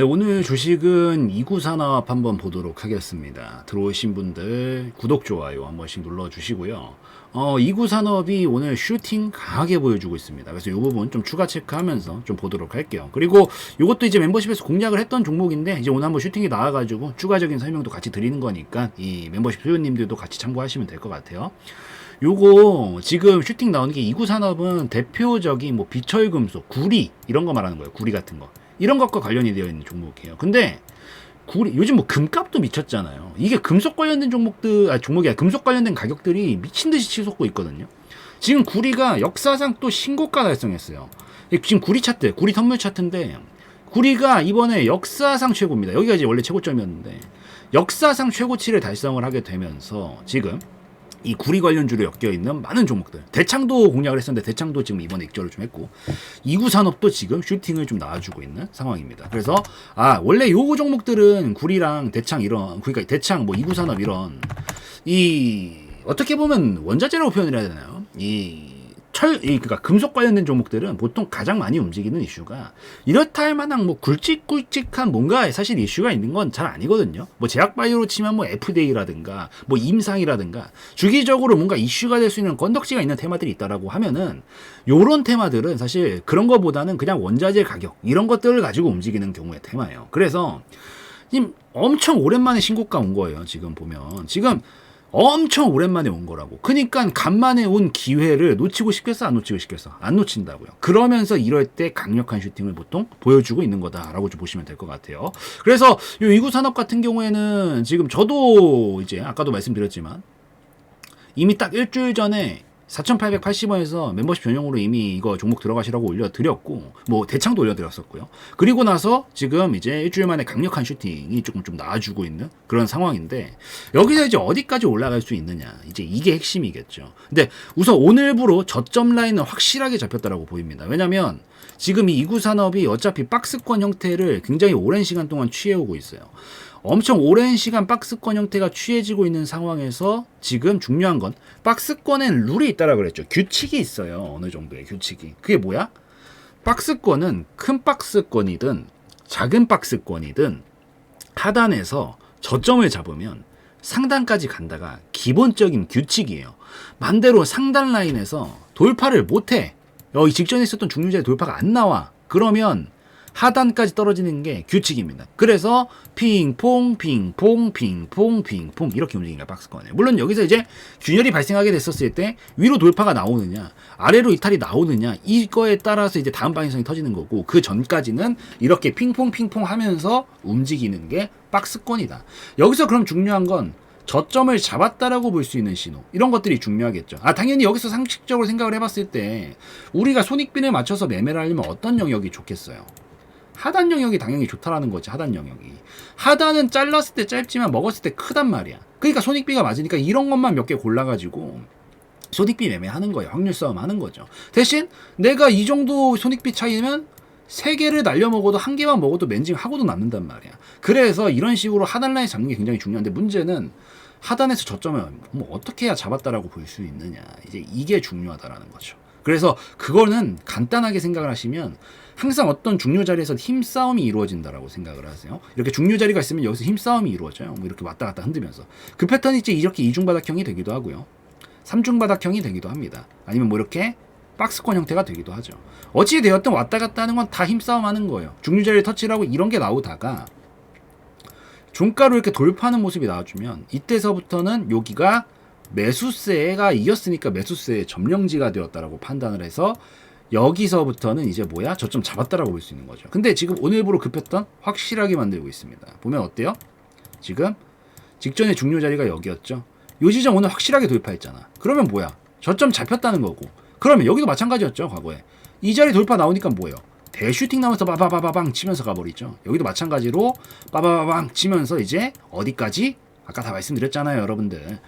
네, 오늘 주식은 이구산업 한번 보도록 하겠습니다. 들어오신 분들 구독, 좋아요 한 번씩 눌러주시고요. 어, 이구산업이 오늘 슈팅 강하게 보여주고 있습니다. 그래서 이 부분 좀 추가 체크하면서 좀 보도록 할게요. 그리고 이것도 이제 멤버십에서 공략을 했던 종목인데 이제 오늘 한번 슈팅이 나와가지고 추가적인 설명도 같이 드리는 거니까 이 멤버십 회원님들도 같이 참고하시면 될 것 같아요. 요거 지금 슈팅 나오는 게 이구 산업은 대표적인 뭐 비철금속, 구리 이런 거 말하는 거예요. 구리 같은 거. 이런 것과 관련이 되어 있는 종목이에요. 근데 구리 요즘 뭐 금값도 미쳤잖아요. 이게 금속 관련된 종목들 아 종목이 아니라 금속 관련된 가격들이 미친 듯이 치솟고 있거든요. 지금 구리가 역사상 또 신고가 달성했어요. 지금 구리 차트, 구리 선물 차트인데 구리가 이번에 역사상 최고입니다. 여기가 이제 원래 최고점이었는데 역사상 최고치를 달성을 하게 되면서 지금 이 구리 관련주로 엮여 있는 많은 종목들. 대창도 공략을 했었는데 대창도 지금 이번에 익절을 좀 했고 이구 산업도 지금 슈팅을 좀 나와주고 있는 상황입니다. 그래서 아 원래 요 종목들은 구리랑 대창 이런 그러니까 대창 뭐 이구 산업 이런 이 어떻게 보면 원자재라고 표현을 해야 되나요? 이 철, 이, 그니까 금속 관련된 종목들은 보통 가장 많이 움직이는 이슈가 이렇다 할 만한 뭐 굵직굵직한 뭔가 사실 이슈가 있는 건 잘 아니거든요. 뭐 제약바이오로 치면 뭐 FDA라든가 뭐 임상이라든가 주기적으로 뭔가 이슈가 될 수 있는 건덕지가 있는 테마들이 있다라고 하면은 요런 테마들은 사실 그런 거보다는 그냥 원자재 가격 이런 것들을 가지고 움직이는 경우의 테마예요. 그래서 지금 엄청 오랜만에 신고가 온 거예요. 지금 보면 지금 엄청 오랜만에 온 거라고. 그러니까 간만에 온 기회를 놓치고 싶겠어? 안 놓치고 싶겠어? 안 놓친다고요. 그러면서 이럴 때 강력한 슈팅을 보통 보여주고 있는 거다라고 좀 보시면 될 것 같아요. 그래서 이 이구 산업 같은 경우에는 지금 저도 이제 아까도 말씀드렸지만 이미 딱 일주일 전에 4,880원에서 멤버십 전용으로 이미 이거 종목 들어가시라고 올려드렸고, 뭐 대창도 올려드렸었고요. 그리고 나서 지금 이제 일주일 만에 강력한 슈팅이 조금 좀 나와주고 있는 그런 상황인데, 여기서 이제 어디까지 올라갈 수 있느냐. 이제 이게 핵심이겠죠. 근데 우선 오늘부로 저점 라인은 확실하게 잡혔다라고 보입니다. 왜냐면 지금 이 이구 산업이 어차피 박스권 형태를 굉장히 오랜 시간 동안 취해오고 있어요. 엄청 오랜 시간 박스권 형태가 취해지고 있는 상황에서 지금 중요한 건 박스권엔 룰이 있다라 그랬죠. 규칙이 있어요. 어느 정도의 규칙이. 그게 뭐야? 박스권은 큰 박스권이든 작은 박스권이든 하단에서 저점을 잡으면 상단까지 간다가 기본적인 규칙이에요. 반대로 상단 라인에서 돌파를 못해. 여기 직전에 있었던 중류자의 돌파가 안 나와. 그러면 하단까지 떨어지는 게 규칙입니다. 그래서 핑퐁 핑퐁 핑퐁 핑퐁 이렇게 움직이는 박스권에 물론 여기서 이제 균열이 발생하게 됐었을 때 위로 돌파가 나오느냐 아래로 이탈이 나오느냐 이거에 따라서 이제 다음 방향성이 터지는 거고 그 전까지는 이렇게 핑퐁 핑퐁 하면서 움직이는 게 박스권이다. 여기서 그럼 중요한 건 저점을 잡았다라고 볼 수 있는 신호 이런 것들이 중요하겠죠. 아 당연히 여기서 상식적으로 생각을 해봤을 때 우리가 손익빈을 맞춰서 매매를 하려면 어떤 영역이 좋겠어요. 하단 영역이 당연히 좋다라는 거지 하단 영역이. 하단은 잘랐을 때 짧지만 먹었을 때 크단 말이야. 그러니까 손익비가 맞으니까 이런 것만 몇 개 골라가지고 손익비 매매하는 거예요. 확률 싸움 하는 거죠. 대신 내가 이 정도 손익비 차이면 세 개를 날려 먹어도 한 개만 먹어도 맨징 하고도 남는단 말이야. 그래서 이런 식으로 하단 라인 잡는 게 굉장히 중요한데 문제는 하단에서 저점을 뭐 어떻게 해야 잡았다라고 볼 수 있느냐. 이제 이게 중요하다라는 거죠 그래서 그거는 간단하게 생각을 하시면 항상 어떤 중요 자리에서 힘싸움이 이루어진다라고 생각을 하세요. 이렇게 중요 자리가 있으면 여기서 힘싸움이 이루어져요. 뭐 이렇게 왔다 갔다 흔들면서. 그 패턴이 이제 이렇게 이중바닥형이 되기도 하고요. 삼중바닥형이 되기도 합니다. 아니면 뭐 이렇게 박스권 형태가 되기도 하죠. 어찌 되었든 왔다 갔다 하는 건 다 힘싸움 하는 거예요. 중요 자리를 터치를 하고 이런 게 나오다가 종가로 이렇게 돌파하는 모습이 나와주면 이때서부터는 여기가 매수세가 이겼으니까 매수세의 점령지가 되었다라고 판단을 해서 여기서부터는 이제 뭐야? 저점 잡았다라고 볼 수 있는 거죠. 근데 지금 오늘부로 급했던 확실하게 만들고 있습니다. 보면 어때요? 지금 직전의 중요 자리가 여기였죠. 요 지점 오늘 확실하게 돌파했잖아. 그러면 뭐야? 저점 잡혔다는 거고. 그러면 여기도 마찬가지였죠, 과거에. 이 자리 돌파 나오니까 뭐예요? 대슈팅 나면서 빠바바바방 치면서 가버리죠. 여기도 마찬가지로 빠바바방 치면서 이제 어디까지? 아까 다 말씀드렸잖아요, 여러분들.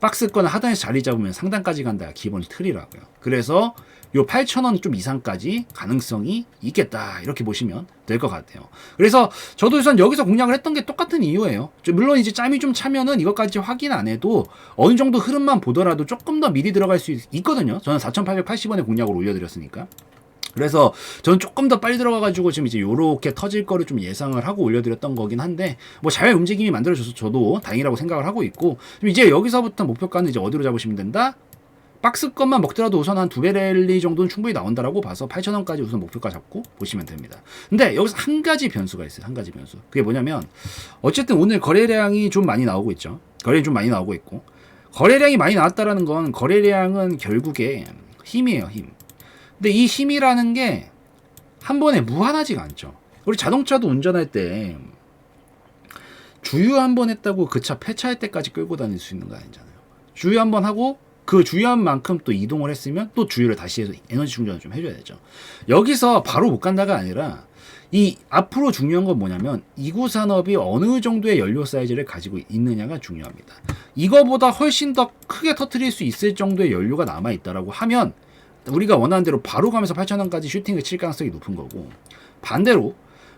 박스권 하단에서 자리 잡으면 상단까지 간다. 기본 틀이라고요. 그래서 요 8,000원 좀 이상까지 가능성이 있겠다. 이렇게 보시면 될 것 같아요. 그래서 저도 우선 여기서 공략을 했던 게 똑같은 이유예요. 물론 이제 짬이 좀 차면은 이것까지 확인 안 해도 어느 정도 흐름만 보더라도 조금 더 미리 들어갈 수 있, 거든요 저는 4,880원에 공략을 올려드렸으니까. 그래서 저는 조금 더 빨리 들어가가지고 지금 이제 요렇게 터질 거를 좀 예상을 하고 올려드렸던 거긴 한데 뭐 잘 움직임이 만들어져서 저도 다행이라고 생각을 하고 있고 좀 이제 여기서부터 목표가는 이제 어디로 잡으시면 된다? 박스 것만 먹더라도 우선 한 두 배 랠리 정도는 충분히 나온다라고 봐서 8,000원까지 우선 목표가 잡고 보시면 됩니다. 근데 여기서 한 가지 변수가 있어요. 한 가지 변수. 그게 뭐냐면 어쨌든 오늘 거래량이 좀 많이 나오고 있죠. 거래량이 좀 많이 나오고 있고 거래량이 많이 나왔다라는 건 거래량은 결국에 힘이에요, 힘. 근데 이 힘이라는 게 한 번에 무한하지가 않죠. 우리 자동차도 운전할 때 주유 한 번 했다고 그 차 폐차할 때까지 끌고 다닐 수 있는 거 아니잖아요. 주유 한 번 하고 그 주유한 만큼 또 이동을 했으면 또 주유를 다시 해서 에너지 충전을 좀 해줘야 되죠. 여기서 바로 못 간다가 아니라 이 앞으로 중요한 건 뭐냐면 이구 산업이 어느 정도의 연료 사이즈를 가지고 있느냐가 중요합니다. 이거보다 훨씬 더 크게 터트릴 수 있을 정도의 연료가 남아 있다라고 하면 우리가 원하는 대로 바로 가면서 8,000원까지 슈팅을 칠 가능성이 높은 거고 반대로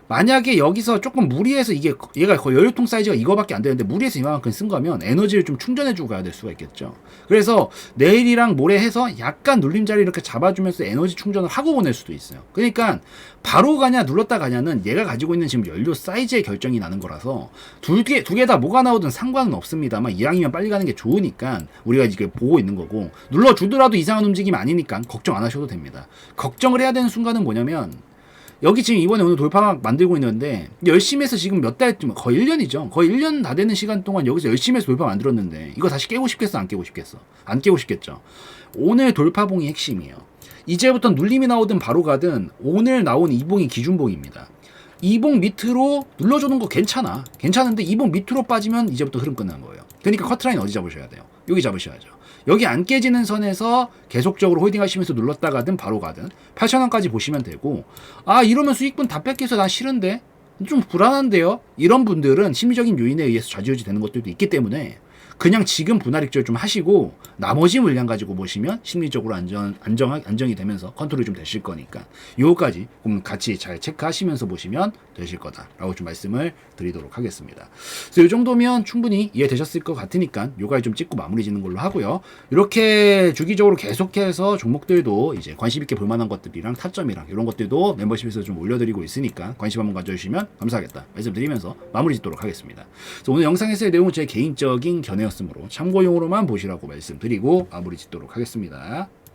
만약에 여기서 조금 무리해서 이게 얘가 거의 연료통 사이즈가 이거밖에 안 되는데 무리해서 이만큼 쓴 거면 에너지를 좀 충전해주고 가야 될 수가 있겠죠. 그래서 내일이랑 모레 해서 약간 눌림자리 이렇게 잡아주면서 에너지 충전을 하고 보낼 수도 있어요. 그러니까 바로 가냐 눌렀다 가냐는 얘가 가지고 있는 지금 연료 사이즈의 결정이 나는 거라서 두 개 두 개 다 뭐가 나오든 상관은 없습니다만 이왕이면 빨리 가는 게 좋으니까 우리가 이게 보고 있는 거고 눌러주더라도 이상한 움직임이 아니니까 걱정 안 하셔도 됩니다. 걱정을 해야 되는 순간은 뭐냐면 여기 지금 이번에 오늘 돌파막 만들고 있는데 열심히 해서 지금 몇 달, 거의 1년이죠. 거의 1년 다 되는 시간 동안 여기서 열심히 해서 돌파 만들었는데 이거 다시 깨고 싶겠어? 안 깨고 싶겠어? 안 깨고 싶겠죠. 오늘 돌파봉이 핵심이에요. 이제부터 눌림이 나오든 바로 가든 오늘 나온 이봉이 기준봉입니다. 이봉 밑으로 눌러주는 거 괜찮아. 괜찮은데 이봉 밑으로 빠지면 이제부터 흐름 끝난 거예요. 그러니까 커트라인 어디 잡으셔야 돼요? 여기 잡으셔야죠. 여기 안 깨지는 선에서 계속적으로 홀딩 하시면서 눌렀다 가든 바로 가든 8,000원까지 보시면 되고 아 이러면 수익분 다 뺏겨서 나 싫은데? 좀 불안한데요? 이런 분들은 심리적인 요인에 의해서 좌지우지 되는 것들도 있기 때문에 그냥 지금 분할 익절 좀 하시고 나머지 물량 가지고 보시면 심리적으로 안전 안정 안정이 되면서 컨트롤이 좀 되실 거니까 요거까지 좀 같이 잘 체크하시면서 보시면 되실 거다라고 좀 말씀을 드리도록 하겠습니다. 그래서 이 정도면 충분히 이해되셨을 것 같으니까 요가에 좀 찍고 마무리 짓는 걸로 하고요. 이렇게 주기적으로 계속해서 종목들도 이제 관심 있게 볼 만한 것들이랑 타점이랑 이런 것들도 멤버십에서 좀 올려드리고 있으니까 관심 한번 가져주시면 감사하겠다 말씀드리면서 마무리 짓도록 하겠습니다. 그래서 오늘 영상에서의 내용은 제 개인적인 견해 였으므로 참고용으로만 보시라고 말씀드리고 마무리 짓도록 하겠습니다.